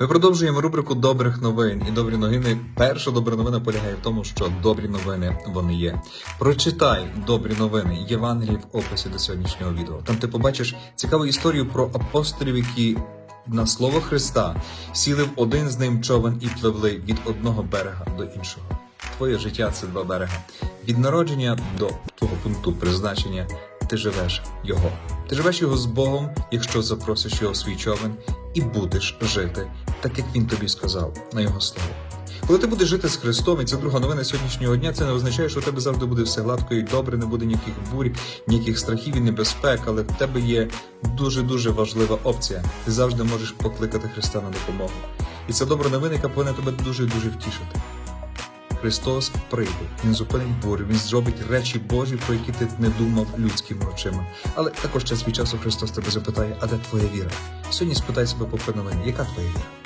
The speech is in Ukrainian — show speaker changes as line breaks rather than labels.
Ми продовжуємо рубрику добрих новин. І добрі новини. Перша добра новина полягає в тому, що добрі новини вони є. Прочитай добрі новини Євангелії в описі до сьогоднішнього відео. Там ти побачиш цікаву історію про апостолів, які на слово Христа сіли в один з ним човен і пливли від одного берега до іншого. Твоє життя це два берега. Від народження до того пункту призначення ти живеш його. Ти живеш його з Богом, якщо запросиш його в свій човен, і будеш жити, так як він тобі сказав, на його слово. Коли ти будеш жити з Христом, і це друга новина сьогоднішнього дня, це не означає, що у тебе завжди буде все гладко і добре, не буде ніяких бурь, ніяких страхів і небезпек, але в тебе є дуже дуже важлива опція. Ти завжди можеш покликати Христа на допомогу. І це добра новина, яка повинна тебе дуже дуже втішити. Христос прийде, Він зупинить бурю, Він зробить речі Божі, про які ти не думав людськими очима. Але також час від часу Христос тебе запитає, а де твоя віра? Сьогодні спитай себе попри новини, яка твоя віра?